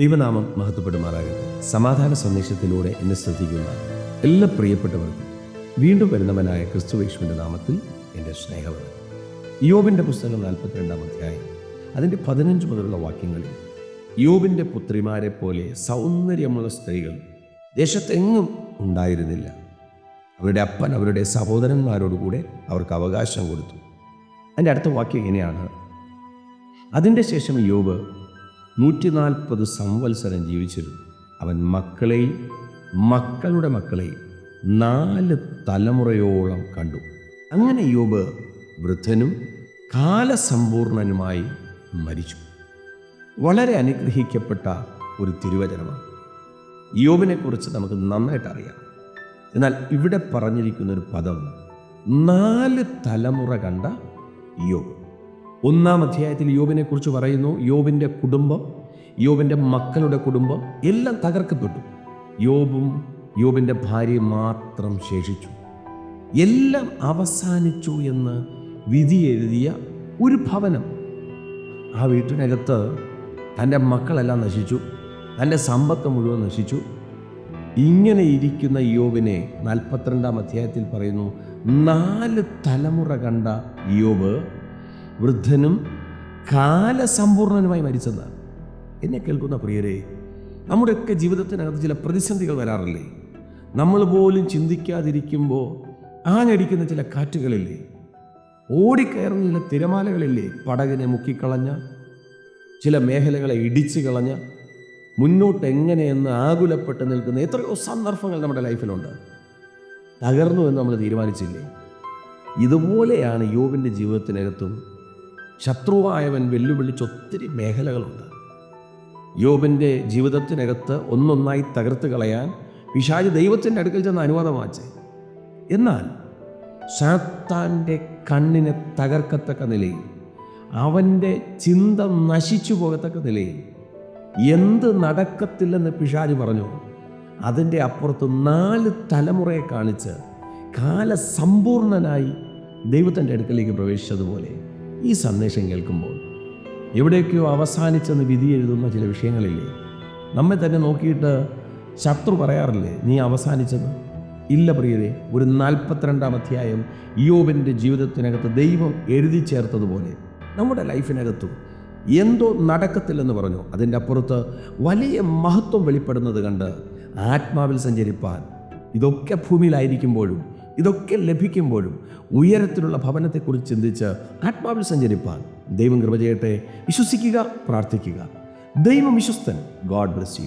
ദൈവനാമം മഹത്വപ്പെടുമാറാകട്ടെ. സമാധാന സന്ദേശത്തിലൂടെ എന്നെ ശ്രദ്ധിക്കുന്ന എല്ലാ പ്രിയപ്പെട്ടവർക്കും വീണ്ടും വരുന്നവനായ ക്രിസ്തു വിഷ്ണുവിന്റെ നാമത്തിൽ എന്റെ സ്നേഹവനം യോബിന്റെ പുസ്തകം നാൽപ്പത്തിരണ്ടാം അധ്യായം അതിന്റെ പതിനഞ്ച് മുതലുള്ള വാക്യങ്ങളിൽ യോബിന്റെ പുത്രിമാരെ പോലെ സൗന്ദര്യമുള്ള സ്ത്രീകൾ ദേശത്തെങ്ങും ഉണ്ടായിരുന്നില്ല. അവരുടെ അപ്പൻ അവരുടെ സഹോദരന്മാരോടുകൂടെ അവർക്ക് അവകാശം കൊടുത്തു. അതിന്റെ അടുത്ത വാക്യം ഇങ്ങനെയാണ്. അതിന്റെ ശേഷം യോബ് നൂറ്റി നാൽപ്പത് സംവത്സരം ജീവിച്ചിരുന്നു. അവൻ മക്കളെയും മക്കളുടെ മക്കളെയും നാല് തലമുറയോളം കണ്ടു. അങ്ങനെ യോബ് വൃദ്ധനും കാലസമ്പൂർണനുമായി മരിച്ചു. വളരെ അനുഗ്രഹിക്കപ്പെട്ട ഒരു തിരുവചനമാണ്. യോബിനെക്കുറിച്ച് നമുക്ക് നന്നായിട്ട് അറിയാം. എന്നാൽ ഇവിടെ പറഞ്ഞിരിക്കുന്ന ഒരു പദം നാല് തലമുറ കണ്ട യോബ്. ഒന്നാം അധ്യായത്തിൽ യോബിനെ കുറിച്ച് പറയുന്നു യോബിന്റെ കുടുംബം യോബിന്റെ മക്കളുടെ കുടുംബം എല്ലാം തകർക്കപ്പെട്ടു. യോബും യോബിന്റെ ഭാര്യ മാത്രം ശേഷിച്ചു. എല്ലാം അവസാനിച്ചു എന്ന് വിധി എഴുതിയ ഒരു ഭവനം. ആ വീട്ടിനകത്ത് തന്റെ മക്കളെല്ലാം നശിച്ചു തന്റെ സമ്പത്ത് മുഴുവൻ നശിച്ചു. ഇങ്ങനെ ഇരിക്കുന്ന യോബിനെ നാൽപ്പത്തിരണ്ടാം അധ്യായത്തിൽ പറയുന്നു നാല് തലമുറ കണ്ട യോബ് വൃദ്ധനും കാലസമ്പൂർണനുമായി മരിച്ചെന്നാണ്. എന്നെ കേൾക്കുന്ന പ്രിയരെ നമ്മുടെയൊക്കെ ജീവിതത്തിനകത്ത് ചില പ്രതിസന്ധികൾ വരാറില്ലേ? നമ്മൾ പോലും ചിന്തിക്കാതിരിക്കുമ്പോൾ ആഞ്ഞടിക്കുന്ന ചില കാറ്റുകളില്ലേ? ഓടിക്കയറുന്ന ചില തിരമാലകളില്ലേ? പടകിനെ മുക്കിക്കളഞ്ഞ ചില മേഖലകളെ ഇടിച്ചു കളഞ്ഞ മുന്നോട്ട് എങ്ങനെയെന്ന് ആകുലപ്പെട്ട് നിൽക്കുന്ന എത്രയോ സന്ദർഭങ്ങൾ നമ്മുടെ ലൈഫിലുണ്ട്. തകർന്നു എന്ന് നമ്മൾ തീരുമാനിച്ചില്ലേ? ഇതുപോലെയാണ് യോബിന്റെ ജീവിതത്തിനകത്തും ശത്രുവായവൻ വെല്ലുവിളിച്ച് ഒത്തിരി മേഖലകളുണ്ട്. യോബിന്റെ ജീവിതത്തിനകത്ത് ഒന്നൊന്നായി തകർത്ത് കളയാൻ പിശാജ് ദൈവത്തിന്റെ അടുക്കൽ ചെന്ന് അനുവാദം വാച്ചേ. എന്നാൽ സാത്താന്റെ കണ്ണിനെ തകർക്കത്തക്ക നിലയിൽ അവന്റെ ചിന്ത നശിച്ചു പോകത്തക്ക നിലയിൽ എന്ത് നടക്കത്തില്ലെന്ന് പിഷാജ് പറഞ്ഞു. അതിന്റെ അപ്പുറത്ത് നാല് തലമുറയെ കാണിച്ച് കാലസമ്പൂർണനായി ദൈവത്തിന്റെ അടുക്കലേക്ക് പ്രവേശിച്ചതുപോലെ ഈ സന്ദേശം കേൾക്കുമ്പോൾ എവിടെയൊക്കെയോ അവസാനിച്ചെന്ന് വിധി എഴുതുന്ന ചില വിഷയങ്ങളില്ലേ? നമ്മെ തന്നെ നോക്കിയിട്ട് ശത്രു പറയാറില്ലേ നീ അവസാനിച്ചത്? ഇല്ല പ്രിയരെ ഒരു നാൽപ്പത്തിരണ്ടാം അധ്യായം യോബിന്റെ ജീവിതത്തിനകത്ത് ദൈവം എഴുതി ചേർത്തതുപോലെ നമ്മുടെ ലൈഫിനകത്തും എന്തോ നടക്കത്തില്ലെന്ന് പറഞ്ഞു. അതിന്റെ അപ്പുറത്ത് വലിയ മഹത്വം വെളിപ്പെടുന്നത് കണ്ട് ആത്മാവിൽ സഞ്ചരിപ്പാൻ ഇതൊക്കെ ഭൂമിയിലായിരിക്കുമ്പോഴും ഇതൊക്കെ ലഭിക്കുമ്പോഴും ഉയരത്തിലുള്ള ഭവനത്തെക്കുറിച്ച് ചിന്തിച്ച് ആത്മാവിൽ സഞ്ചരിപ്പാൻ ദൈവം കൃപ ചെയ്യട്ടെ. വിശ്വസിക്കുക പ്രാർത്ഥിക്കുക. ദൈവം വിശ്വസ്തൻ. God bless you